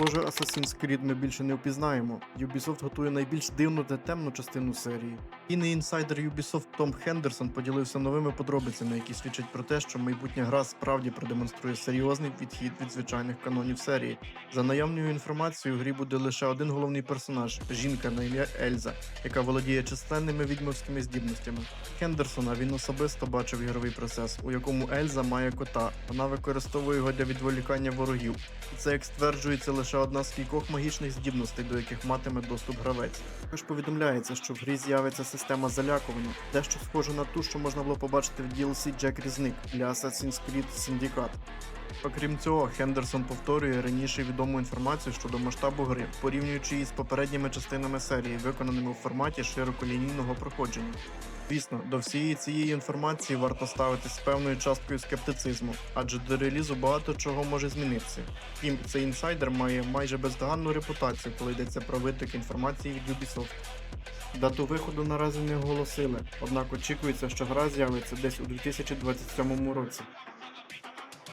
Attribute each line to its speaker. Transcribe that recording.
Speaker 1: Схоже, Assassin's Creed ми більше не впізнаємо. Ubisoft готує найбільш дивну та темну частину серії. Кінний інсайдер Ubisoft Том Хендерсон поділився новими подробицями, які свідчать про те, що майбутня гра справді продемонструє серйозний відхід від звичайних канонів серії. За наявною інформацією, у грі буде лише один головний персонаж жінка на ім'я Ельза, яка володіє численними відьмовськими здібностями. Хендерсона він особисто бачив ігровий процес, у якому Ельза має кота. Вона використовує його для відволікання ворогів. І це, як стверджується, лише одна з кількох магічних здібностей, до яких матиме доступ гравець. Також повідомляється, що в грі з'явиться система залякування, дещо схоже на ту, що можна було побачити в DLC Джек Різник для Assassin's Creed Syndicate. Окрім цього, Хендерсон повторює раніше відому інформацію щодо масштабу гри, порівнюючи її з попередніми частинами серії, виконаними у форматі широколінійного проходження. Звісно, до всієї цієї інформації варто ставитись певною часткою скептицизму, адже до релізу багато чого може змінитися. Втім, цей інсайдер має майже бездоганну репутацію, коли йдеться про виток інформації від Ubisoft. Дату виходу наразі не оголосили, однак очікується, що гра з'явиться десь у 2027 році.